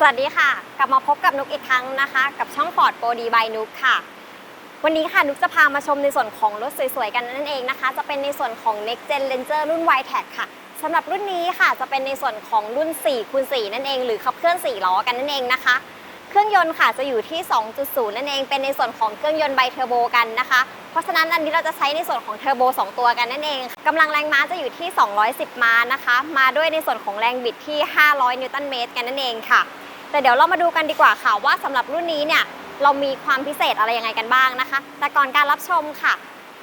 สวัสดีค่ะ กลับมาพบกับนุกอีกครั้งนะคะ กับช่อง Ford Pro D by นุกค่ะ วันนี้ค่ะนุกจะพามาชมในส่วนของรถสวยๆกันนั่นเองนะคะ จะเป็นในส่วนของ Next Gen Ranger รุ่น y t e c ค่ะสำหรับรุ่นนี้ค่ะจะเป็นในส่วนของรุ่น4คูณ4นั่นเอง หรือขับเคลื่อน 4 ล้อกันนั่นเองนะคะ เครื่องยนต์ค่ะจะอยู่ที่ 2.0 นั่นเองเป็นในส่วนของเครื่องยนต์ไบเทอร์โบกันนะคะ เพราะฉะนั้นอันนี้เราจะใช้ในส่วนของเทอร์โบ2 ตัวกันนั่นเองกำลังแรงม้าจะอยู่ที่ 210 ม้านะคะ มาด้วยในส่วนของแรงบิดที่ 500 นิวตันเมตรกันนั่นเองค่ะ แต่เดี๋ยวเรามาดูกันดีกว่าค่ะว่าสำหรับรุ่นนี้เนี่ยเรามีความพิเศษอะไรยังไงกันบ้างนะคะ แต่ก่อนการรับชมค่ะ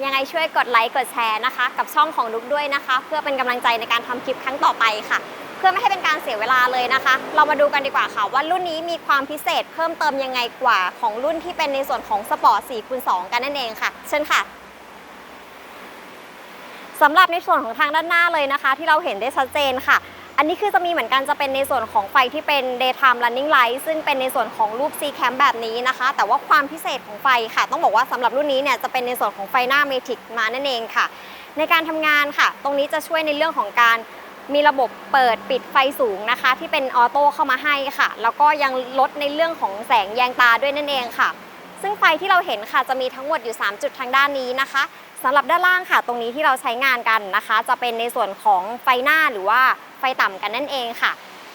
ยังไงช่วยกดไลค์กดแชร์นะคะ กับช่องของนุกด้วยนะคะ เพื่อเป็นกำลังใจในการทำคลิปครั้งต่อไปค่ะ เพื่อไม่ให้เป็นการเสียเวลาเลยนะคะ เรามาดูกันดีกว่าค่ะ ว่ารุ่นนี้มีความพิเศษเพิ่มเติมยังไงกว่าของรุ่นที่เป็นในส่วนของสปอร์ต4คูณ2กันนั่นเองค่ะ เชิญค่ะสำหรับในส่วนของทางด้านหน้าเลยนะคะ ที่เราเห็นได้ชัดเจนค่ะ อันนี้คือจะมีเหมือนกันจะเป็นในส่วนของไฟที่เป็น daytime running light ซึ่งเป็นในส่วนของรูป C cam แบบนี้นะคะ แต่ว่าความพิเศษของไฟค่ะ ต้องบอกว่าสำหรับรุ่นนี้เนี่ยจะเป็นในส่วนของไฟหน้าเมทิกมานั่นเองค่ะ ในการทำงานค่ะ ตรงนี้จะช่วยในเรื่องของการมีระบบเปิดปิดไฟสูงนะคะ ที่เป็นออโต้เข้ามาให้ค่ะ แล้วก็ยังลดในเรื่องของแสงแยงตาด้วยนั่นเองค่ะ ซึ่งไฟที่เราเห็นค่ะจะมีทั้งหมดอยู่ 3 จุดทางด้านนี้นะคะสำหรับด้านล่างค่ะ ตรงนี้ที่เราใช้งานกันนะคะ จะเป็นในส่วนของไฟหน้าหรือว่า ต่ำกันนั่นเองค่ะ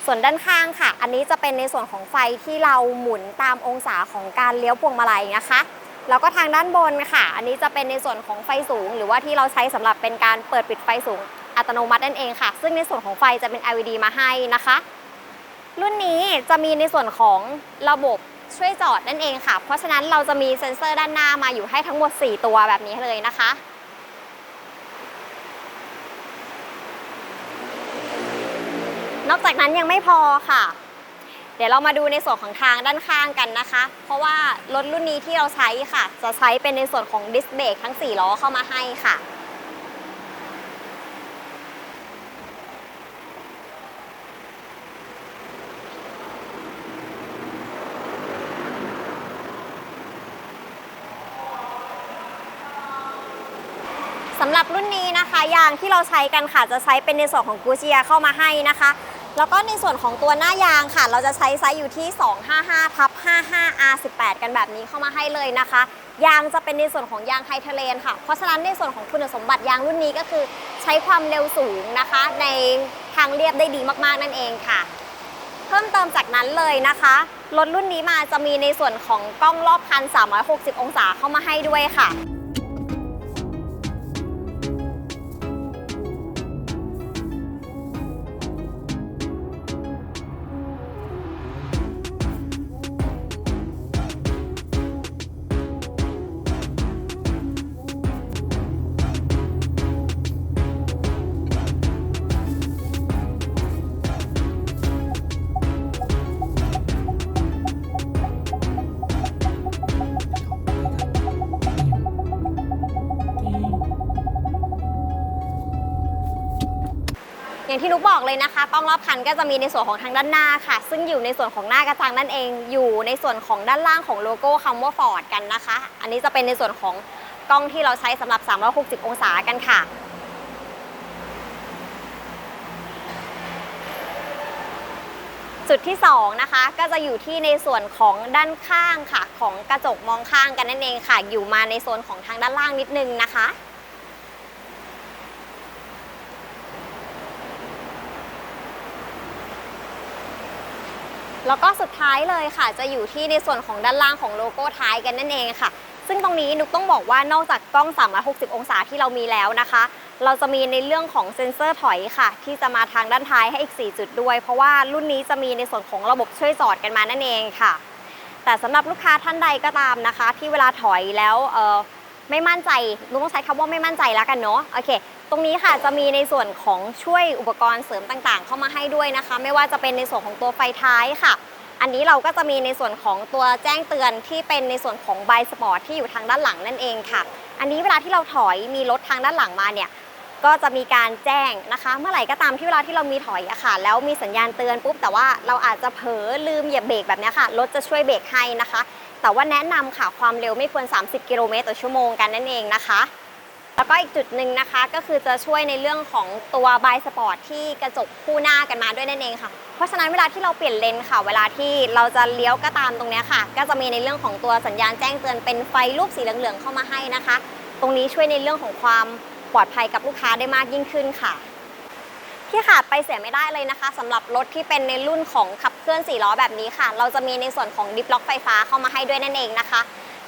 ส่วนด้านข้างค่ะ อันนี้จะเป็นในส่วนของไฟที่เราหมุนตามองศาของการเลี้ยวพวงมาลัยนะคะแล้วก็ทางด้านบนค่ะ อันนี้จะเป็นในส่วนของไฟสูง หรือว่าที่เราใช้สำหรับเป็นการเปิดปิดไฟสูงอัตโนมัตินั่นเองค่ะ ซึ่งในส่วนของไฟจะเป็น LED มาให้นะคะ รุ่นนี้จะมีในส่วนของระบบช่วยจอดนั่นเองค่ะ เพราะฉะนั้นเราจะมีเซ็นเซอร์ด้านหน้ามาอยู่ให้ทั้งหมด 4 ตัวแบบนี้เลยนะคะ นอกจากนั้นยังไม่พอค่ะ เดี๋ยวเรามาดูในส่วนของทางด้านข้างกันนะคะ เพราะว่ารถรุ่นนี้ที่เราใช้ค่ะ จะใช้เป็นในส่วนของดิสเบรกทั้ง 4 ล้อเข้ามาให้ค่ะสำหรับรุ่นนี้นะคะ ยางที่เราใช้กันค่ะ จะใช้เป็นในส่วนของกูเจียเข้ามาให้นะคะ แล้วก็ในส่วนของตัวหน้ายางค่ะ เราจะใช้ไซส์อยู่ที่ 255ทับ55 R18 กันแบบนี้เข้ามาให้เลยนะคะ ยางจะเป็นในส่วนของยางไฮเทเลนค่ะ เพราะฉะนั้นในส่วนของคุณสมบัติยางรุ่นนี้ก็คือ ใช้ความเร็วสูงนะคะ ในทางเรียบได้ดีมากๆนั่นเองค่ะ เพิ่มเติมจากนั้นเลยนะคะรถรุ่นนี้มาจะมีในส่วนของกล้องรอบคัน 360 องศาเข้ามาให้ด้วยค่ะ อย่างที่นุกบอกเลยนะคะกล้องรอบคันก็จะมีในส่วนของทางด้านหน้าค่ะ ซึ่งอยู่ในส่วนของหน้ากระจังนั่นเอง อยู่ในส่วนของด้านล่างของโลโก้คำว่า Ford กันนะคะ อันนี้จะเป็นในส่วนของกล้องที่เราใช้สำหรับ 360 องศากันค่ะจุดที่2นะคะก็จะอยู่ที่ในส่วนของด้านข้างค่ะ ของกระจกมองข้างกันนั่นเองค่ะ อยู่มาในโซนของทางด้านล่างนิดนึงนะคะ แล้วก็สุดท้ายเลยค่ะ จะอยู่ที่ในส่วนของด้านล่างของโลโก้ท้ายกันนั่นเองค่ะ ซึ่งตรงนี้นุกต้องบอกว่านอกจากกล้อง 360 องศาที่เรามีแล้วนะคะ เราจะมีในเรื่องของเซ็นเซอร์ถอยค่ะ ที่จะมาทางด้านท้ายให้อีก 4 จุดด้วย เพราะว่ารุ่นนี้จะมีในส่วนของระบบช่วยจอดกันมานั่นเองค่ะ แต่สำหรับลูกค้าท่านใดก็ตามนะคะ ที่เวลาถอยแล้วไม่มั่นใจนุกต้องใช้คำว่าไม่มั่นใจแล้วกันเนาะโอเค ตรงนี้ค่ะจะมีในส่วนของช่วยอุปกรณ์เสริมต่างๆ เข้ามาให้ด้วยนะคะ ไม่ว่าจะเป็นในส่วนของตัวไฟท้ายค่ะ อันนี้เราก็จะมีในส่วนของตัวแจ้งเตือนที่เป็นในส่วนของไบสปอร์ตที่อยู่ทางด้านหลังนั่นเองค่ะ อันนี้เวลาที่เราถอยมีรถทางด้านหลังมาเนี่ยก็จะมีการแจ้งนะคะ เมื่อไหร่ก็ตามที่เวลาที่เรามีถอยอะค่ะ แล้วมีสัญญาณเตือนปุ๊บ แต่ว่าเราอาจจะเผลอลืมเหยียบเบรกแบบนี้ค่ะ รถจะช่วยเบรกให้นะคะ แต่ว่าแนะนำค่ะความเร็วไม่ควร 30 กิโลเมตรต่อชั่วโมงกันนั่นเองนะคะ แล้วก็อีกจุดหนึ่งนะคะก็คือจะช่วยในเรื่องของตัวบายสปอร์ตที่กระจกคู่หน้ากันมาด้วยนั่นเองค่ะ เพราะฉะนั้นเวลาที่เราเปลี่ยนเลนค่ะ เวลาที่เราจะเลี้ยวก็ตามตรงนี้ค่ะ ก็จะมีในเรื่องของตัวสัญญาณแจ้งเตือนเป็นไฟรูปสีเหลืองๆเข้ามาให้นะคะ ตรงนี้ช่วยในเรื่องของความปลอดภัยกับลูกค้าได้มากยิ่งขึ้นค่ะที่ขาดไปเสียไม่ได้เลยนะคะสำหรับรถที่เป็นในรุ่นของขับเคลื่อน4ล้อแบบนี้ค่ะ เราจะมีในส่วนของดิฟล็อกไฟฟ้าเข้ามาให้ด้วยนั่นเองนะคะ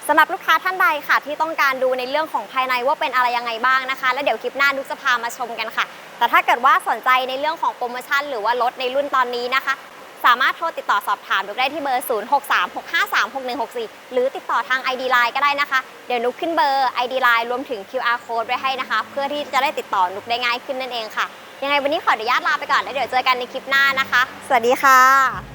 สำหรับลูกค้าท่านใดค่ะ ที่ต้องการดูในเรื่องของภายในว่าเป็นอะไรยังไงบ้างนะคะ แล้วเดี๋ยวคลิปหน้านุกจะพามาชมกันค่ะ แต่ถ้าเกิดว่าสนใจในเรื่องของโปรโมชั่น หรือว่ารถในรุ่นตอนนี้นะคะ สามารถโทรติดต่อสอบถามนุกได้ที่เบอร์ 0636536164 หรือติดต่อทาง ID Line ก็ได้นะคะ เดี๋ยวนุกขึ้นเบอร์ ID Line รวมถึง QR code ไว้ให้นะคะ เพื่อที่จะได้ติดต่อนุกได้ง่ายขึ้นนั่นเองค่ะ ยังไงวันนี้ขออนุญาตลาไปก่อนแล้วเดี๋ยวเจอกันในคลิปหน้านะคะ สวัสดีค่ะ